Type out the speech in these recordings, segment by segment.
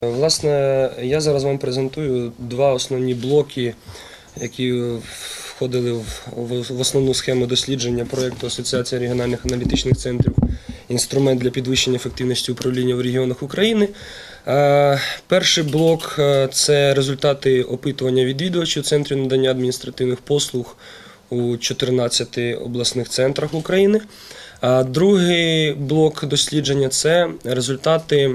Власне, я зараз вам презентую два основні блоки, які входили в, основну схему дослідження проєкту Асоціація регіональних аналітичних центрів інструмент для підвищення ефективності управління в регіонах України. Е, Перший блок е, це результати опитування відвідувачів центрів надання адміністративних послуг у 14 обласних центрах України. А другий блок дослідження це результати.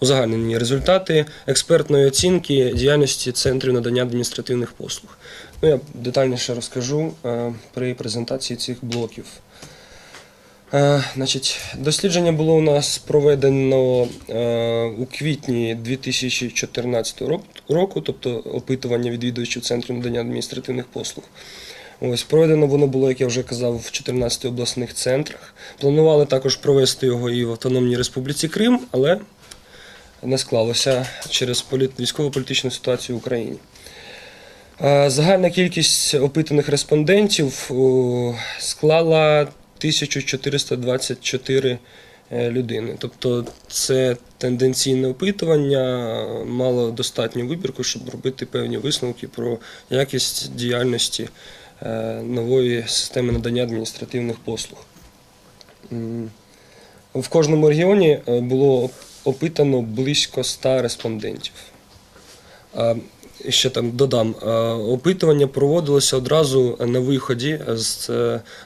Узагальнені результати експертної оцінки діяльності центрів надання адміністративних послуг. Ну, я детальніше розкажу е, при презентації цих блоків. Е, значить, дослідження було у нас проведено е, у квітні 2014 року, тобто опитування відвідувачів центрів надання адміністративних послуг. Ось проведено воно було, як я вже казав, в 14 обласних центрах. Планували також провести його і в Автономній Республіці Крим, але не склалося через політ... військово-політичну ситуацію в Україні. Е, Загальна кількість опитаних респондентів склала 1424 е, людини. Тобто це тенденційне опитування мало достатню вибірку, щоб робити певні висновки про якість діяльності е, нової системи надання адміністративних послуг. В кожному регіоні е, було опитано близько 100 респондентів. Ще там додам, опитування проводилося одразу на виході з,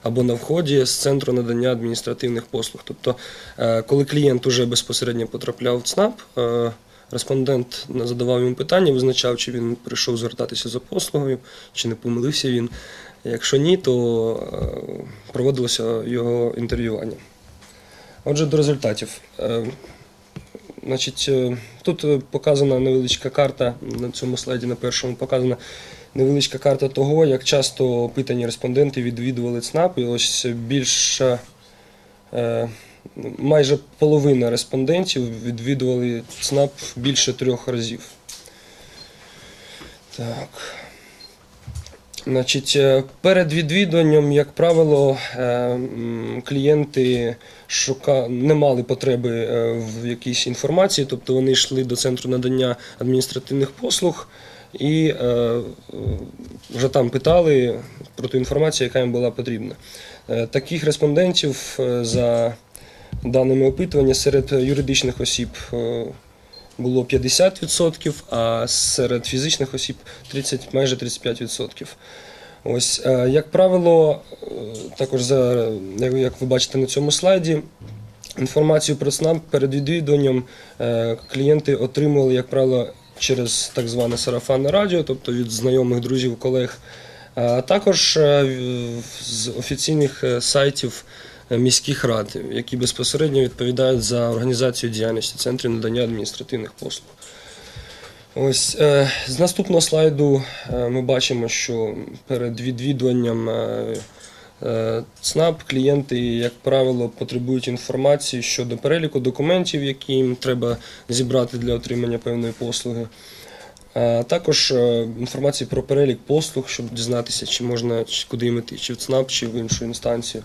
або на вході з центру надання адміністративних послуг. Тобто, е, коли клієнт уже безпосередньо потрапляв в ЦНАП, е, респондент задавав йому питання, визначав, чи він прийшов звертатися за послугою, чи не помилився він. Якщо ні, то е, проводилося його інтерв'ювання. Отже, до результатів. Значить, е, тут е, показана невеличка карта на цьому слайді, на першому показана невеличка карта того, як часто опитані респонденти відвідували ЦНАП. І ось більше е, майже половина респондентів відвідували ЦНАП більше трьох разів. Так. Значить, перед відвідуванням, як правило, клієнти шука... не мали потреби е, в якійсь інформації, тобто вони йшли до центру надання адміністративних послуг і е, е, вже там питали про ту інформацію, яка їм була потрібна. Таких респондентів за даними опитування серед юридичних осіб було 50%, а серед фізичних осіб 30, майже 35%. Ось, е, як правило, е, також за, як- ви бачите на цьому слайді, інформацію про ЦНАП перед відвідуванням е, клієнти отримували, як правило, через так зване сарафанне радіо, тобто від знайомих друзів, колег, а також з офіційних сайтів міських рад, які безпосередньо відповідають за організацію діяльності центрів надання адміністративних послуг. Ось е, з наступного слайду е, ми бачимо, що перед відвідуванням е, ЦНАП клієнти, як правило, потребують інформації щодо переліку документів, які їм треба зібрати для отримання певної послуги. А також інформації про перелік послуг, щоб дізнатися, чи можна куди їм іти, чи в ЦНАП, чи в іншу інстанцію.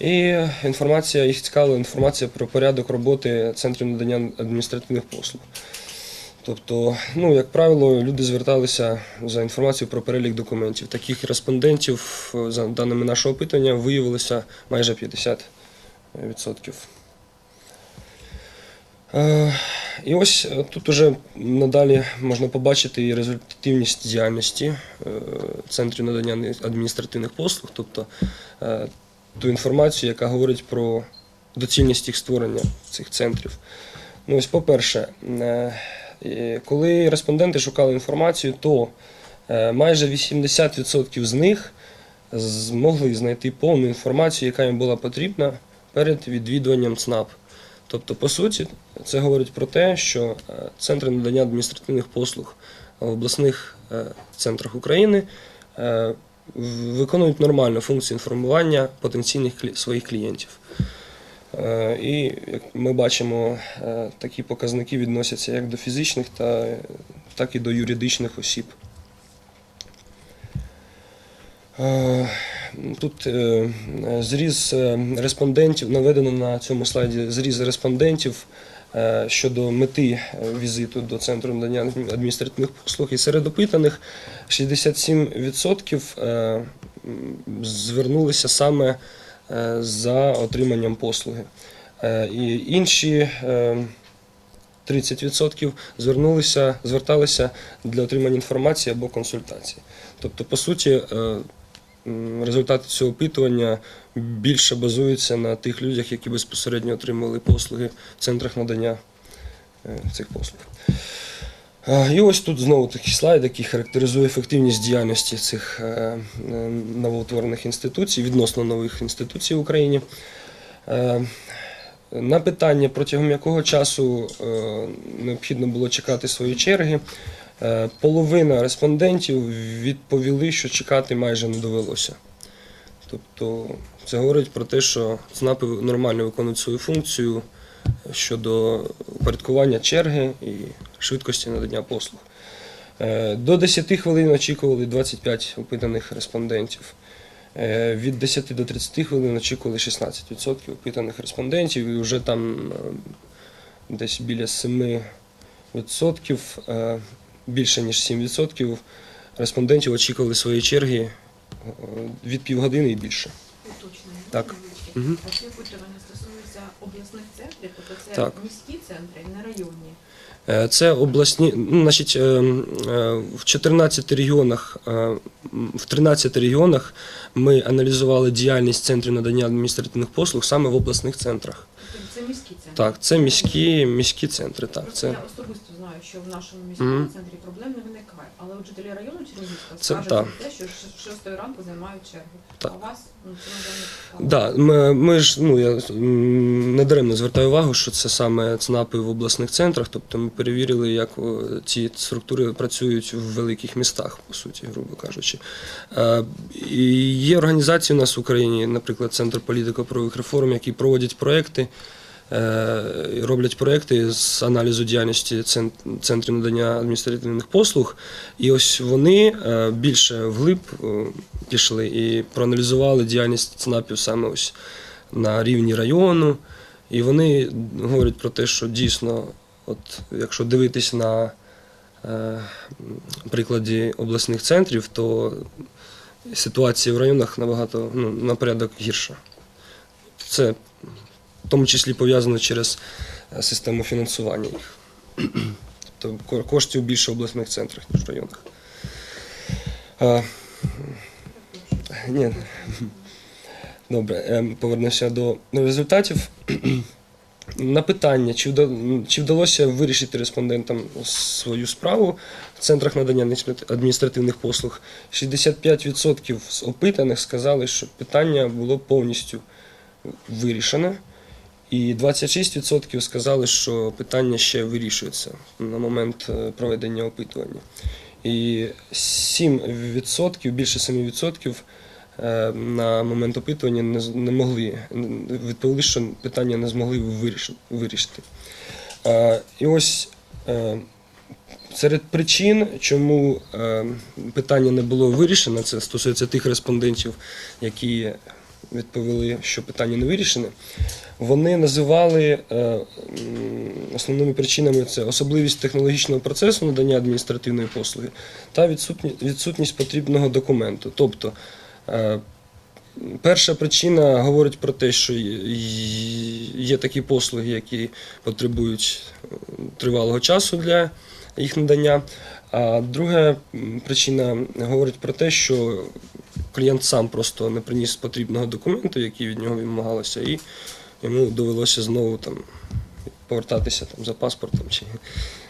І інформація, їх цікавила інформація про порядок роботи центрів надання адміністративних послуг. Тобто, ну, як правило, люди зверталися за інформацією про перелік документів. Таких респондентів, е, за даними нашого опитання, виявилося майже 50%. Е, І ось е, тут уже надалі можна побачити і результативність діяльності центрів надання адміністративних послуг, тобто ту інформацію, яка говорить про доцільність їх створення цих центрів. Ну, ось, по-перше, коли респонденти шукали інформацію, то е, майже 80% з них змогли знайти повну інформацію, яка їм була потрібна перед відвідуванням ЦНАП. Тобто, по суті, це говорить про те, що е, центри надання адміністративних послуг в обласних е, центрах України виконують нормальну функцію інформування потенційних своїх клієнтів. Е, І як ми бачимо, е, такі показники відносяться як до фізичних, так і до юридичних осіб. Е, Тут зріз респондентів, наведено на цьому слайді зріз респондентів щодо мети візиту до центру надання адміністративних послуг. І серед опитаних 67% е, звернулися саме за отриманням послуги. Е, І інші е, 30% звернулися, зверталися для отримання інформації або консультації. Тобто, по суті, е, результати цього опитування більше базуються на тих людях, які безпосередньо отримували послуги в центрах надання е, цих послуг. Е, І ось тут знову такий слайд, який характеризує ефективність діяльності цих е, е, новоутворених інституцій, відносно нових інституцій в Україні. На питання, протягом якого часу необхідно було чекати свої черги, половина респондентів відповіли, що чекати майже не довелося. Тобто це говорить про те, що ЦНАПи нормально виконують свою функцію щодо упорядкування черги і швидкості надання послуг. Е, До 10 хвилин очікували 25 опитаних респондентів. Е, Від 10 до 30 хвилин очікували 16% опитаних респондентів, і вже там е, десь біля 7%, е, більше ніж 7% респондентів очікували свої черги від півгодини і більше. Уточнення. Так. невеличке. Мгм. А Ці опитування стосуються обласних центрів, тобто це Так. міські центри, не районні. Е, Це обласні, ну, значить, е, е, в 14 регіонах, в 13 регіонах ми аналізували діяльність центрів надання адміністративних послуг саме в обласних центрах. Це міські центри. Так, це міські, міські центри. Так, Просто це. я особисто знаю, що в нашому міському Мгм. центрі проблем не виникає. Але от жителі району Чернігівська Це скажуть так. про те, що з 6 ранку займають чергу. Так. А у вас ну, це. Да, ми, ми ж ну я м, недаремно звертаю увагу, що це саме ЦНАПи в обласних центрах. Тобто ми перевірили, як о, ці структури працюють в великих містах, по суті, грубо кажучи. Е, і є організації у нас в Україні, наприклад, Центр політико-правових реформ, які проводять проекти. Е, Роблять проекти з аналізу діяльності центрів надання адміністративних послуг, і ось вони е, більше вглиб е, пішли і проаналізували діяльність ЦНАПів саме ось на рівні району. І вони говорять про те, що дійсно, от якщо дивитись на прикладі обласних центрів, то ситуація в районах набагато ну, на порядок гірша. Це в тому числі пов'язано через е, систему фінансування їх. Тобто коштів більше в обласних центрах, ніж в районах. А, ні. Добре, ем, повернемося до результатів. На питання, чи вдалося вирішити респондентам свою справу в центрах надання адміністративних послуг, 65% з опитаних сказали, що питання було повністю вирішене, і 26% сказали, що питання ще вирішується на момент е, проведення опитування. І 7%, більше 7% е, на момент опитування не, могли, відповіли, що питання не змогли вирішити. Е, І ось серед причин, чому питання не було вирішено, це стосується тих респондентів, які відповіли, що питання не вирішене. Вони називали е, основними причинами це особливість технологічного процесу надання адміністративної послуги та відсутність, потрібного документу. Тобто, е, перша причина говорить про те, що є такі послуги, які потребують е, тривалого часу для їх надання. А друга причина говорить про те, що клієнт сам просто не приніс потрібного документу, який від нього вимагалося, і йому довелося знову там повертатися там, за паспортом чи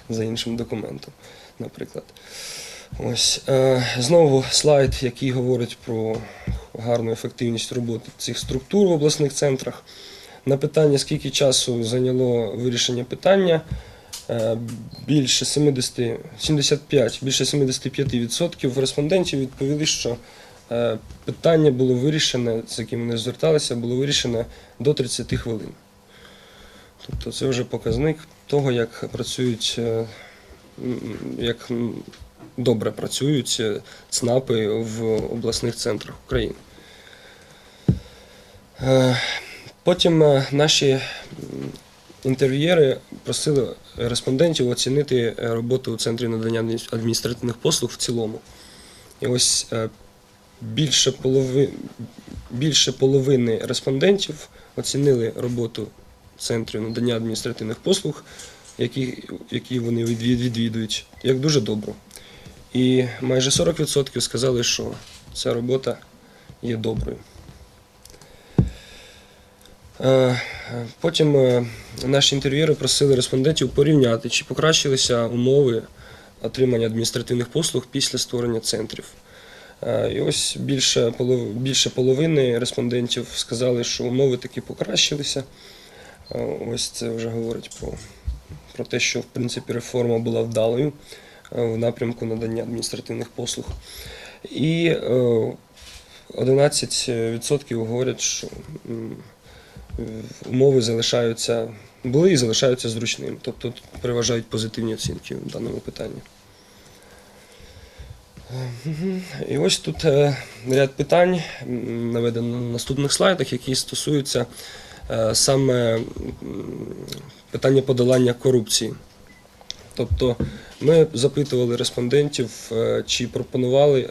за іншим документом, наприклад. Ось е, знову слайд, який говорить про гарну ефективність роботи цих структур в обласних центрах. На питання, скільки часу зайняло вирішення питання, е, більше 70, 75, більше 75% респондентів відповіли, що питання було вирішене, з яким вони зверталися, було вирішене до 30 хвилин. Тобто це вже показник того, як працюють, е, як добре працюють е, ЦНАПи в обласних центрах України. Е, Потім е, наші інтерв'єри просили респондентів оцінити е, роботу у центрі надання адміністративних послуг в цілому. І ось е, більше, полови, більше половини респондентів оцінили роботу центру надання адміністративних послуг, які, які вони відвідують, як дуже добру. І майже 40% сказали, що ця робота є доброю. Е, Потім е, наші інтерв'єри просили респондентів порівняти, чи покращилися умови отримання адміністративних послуг після створення центрів. Е, І ось більше, більше половини респондентів сказали, що умови таки покращилися. Е, Ось це вже говорить про, про те, що в принципі реформа була вдалою е, в напрямку надання адміністративних послуг. І е, 11% говорять, що умови залишаються, були і залишаються зручними. Тобто переважають позитивні оцінки в даному питанні. І ось тут е, ряд питань наведено на наступних слайдах, які стосуються е, саме питання подолання корупції. Тобто ми запитували респондентів, е, чи пропонували,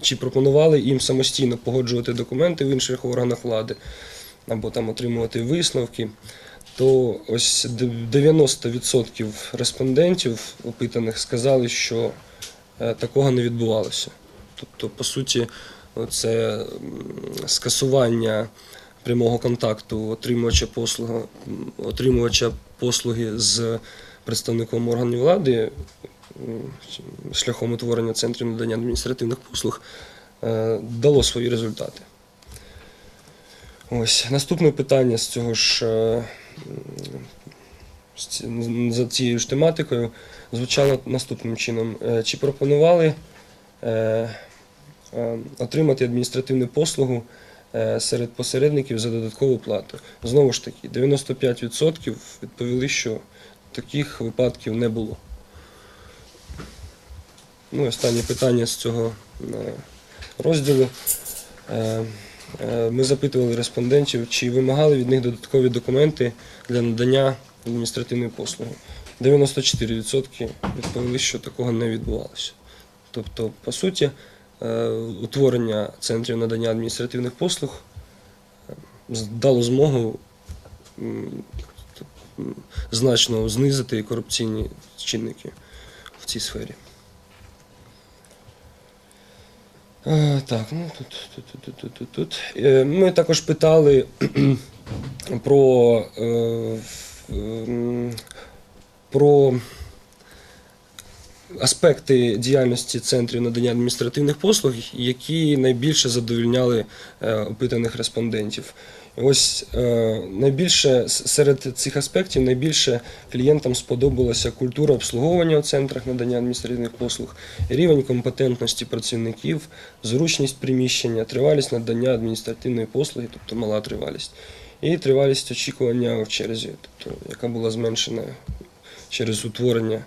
чи пропонували їм самостійно погоджувати документи в інших органах влади або там отримувати висновки. То ось 90% респондентів опитаних сказали, що такого не відбувалося. Тобто, по суті, це скасування прямого контакту отримувача послуги, отримувача послуги з представником органів влади шляхом утворення центрів надання адміністративних послуг е, дало свої результати. Ось наступне питання з цього ж е, за цією ж тематикою звучало наступним чином: Е, чи пропонували е, е, отримати адміністративну послугу серед посередників за додаткову плату? Знову ж таки, 95% відповіли, що таких випадків не було. Ну, останнє питання з цього розділу. Ми запитували респондентів, чи вимагали від них додаткові документи для надання адміністративної послуги. 94% відповіли, що такого не відбувалося. Тобто, по суті, е, утворення центрів надання адміністративних послуг е, дало змогу значно знизити корупційні чинники в цій сфері. Е, Так, ну тут, тут, тут, тут, тут, тут, Ми також питали про, про аспекти діяльності центрів надання адміністративних послуг, які найбільше задовольняли е, опитаних респондентів. Ось е, найбільше серед цих аспектів найбільше клієнтам сподобалася культура обслуговування у центрах надання адміністративних послуг, рівень компетентності працівників, зручність приміщення, тривалість надання адміністративної послуги, тобто мала тривалість, і тривалість очікування в черзі, тобто яка була зменшена через утворення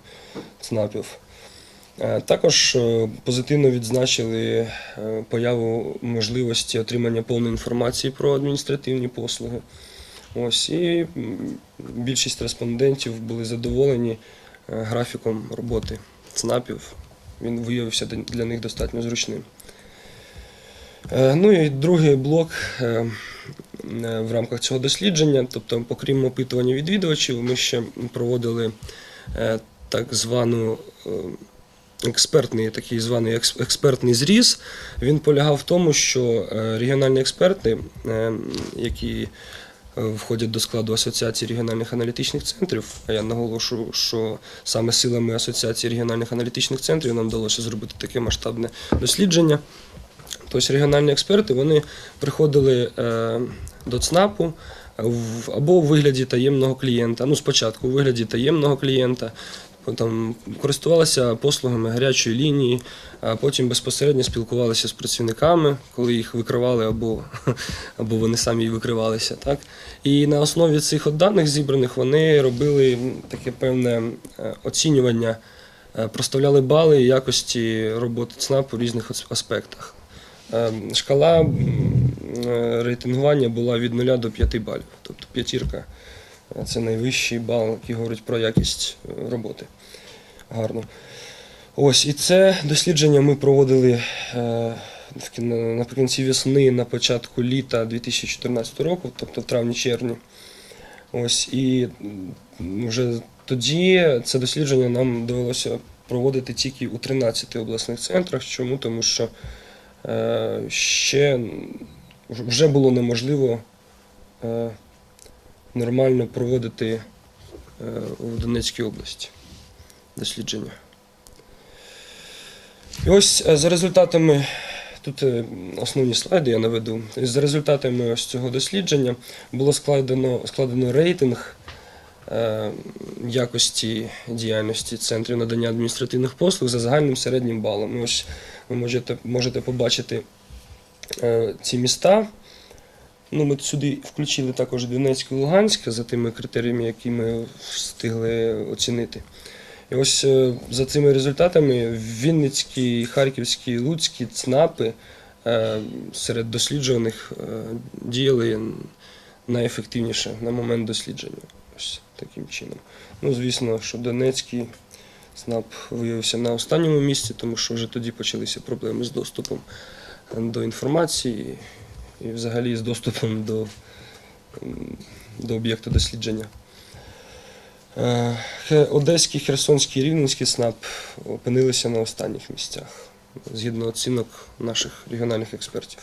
ЦНАПів. Е, Також е, позитивно відзначили е, появу можливості отримання повної інформації про адміністративні послуги. Ось і більшість респондентів були задоволені графіком роботи ЦНАПів. Він виявився для- них достатньо зручним. Ну і другий блок в рамках цього дослідження, тобто, окрім опитування відвідувачів, ми ще проводили е, так звану е, експертний, такий званий експертний зріз. Він полягав в тому, що е, регіональні експерти, е, які е, входять до складу Асоціації регіональних аналітичних центрів, а я наголошую, що саме силами Асоціації регіональних аналітичних центрів нам вдалося зробити таке масштабне дослідження. Тобто регіональні експерти вони приходили е, до ЦНАПу в, або у вигляді таємного клієнта. Ну, спочатку у вигляді таємного клієнта, там, користувалися послугами гарячої лінії, а потім безпосередньо спілкувалися з працівниками, коли їх викривали або, або вони самі викривалися. Так? І на основі цих от даних зібраних вони робили таке певне е, оцінювання, е, проставляли бали якості роботи ЦНАП у різних аспектах. Е, Шкала е, рейтингування була від 0 до 5 балів, тобто п'ятірка Це найвищий бал, який говорить про якість е, роботи. Гарно. Ось, і це дослідження ми проводили е, наприкінці весни, на початку літа 2014 року, тобто в травні-червні. Ось, і вже тоді це дослідження нам довелося проводити тільки у 13 обласних центрах. Чому? Тому що ще вже було неможливо е, нормально проводити е, у Донецькій області дослідження. І ось е, за результатами, тут е, основні слайди я наведу. За результатами ось цього дослідження було складено, складено рейтинг е, якості діяльності центрів надання адміністративних послуг за загальним середнім балом. Ось ви можете, можете побачити е, ці міста. Ну, ми сюди включили також Донецьк і Луганськ за тими критеріями, які ми встигли оцінити. І ось е, за цими результатами Вінницькі, Харківські, Луцькі ЦНАПи е, серед досліджуваних е, діяли найефективніше на момент дослідження. Ось таким чином. Ну, звісно, що Донецький ЦНАП виявився на останньому місці, тому що вже тоді почалися проблеми з доступом до інформації і взагалі з доступом до, до об'єкту дослідження. Е, Одеський, Херсонський, Рівненський СНАП опинилися на останніх місцях згідно оцінок наших регіональних експертів.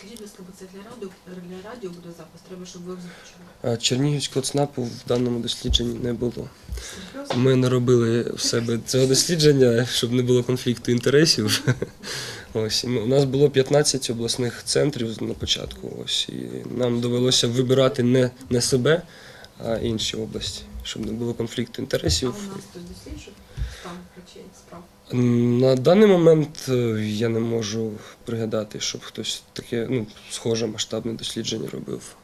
Скажіть, будь ласка, бо це для радіо, для радіо буде запис, треба, щоб ви озвучили. А Чернігівського ЦНАПу в даному дослідженні не було. Серйозно? Ми не робили в себе цього дослідження, щоб не було конфлікту інтересів. Ось ми- у нас було 15 обласних центрів на початку. Ось і нам довелося вибирати не, не себе, а інші області, щоб не було конфлікту А інтересів. у нас хтось досліджує стан речей, справ? На даний момент е, я не можу пригадати, щоб хтось таке ну, схоже масштабне дослідження робив.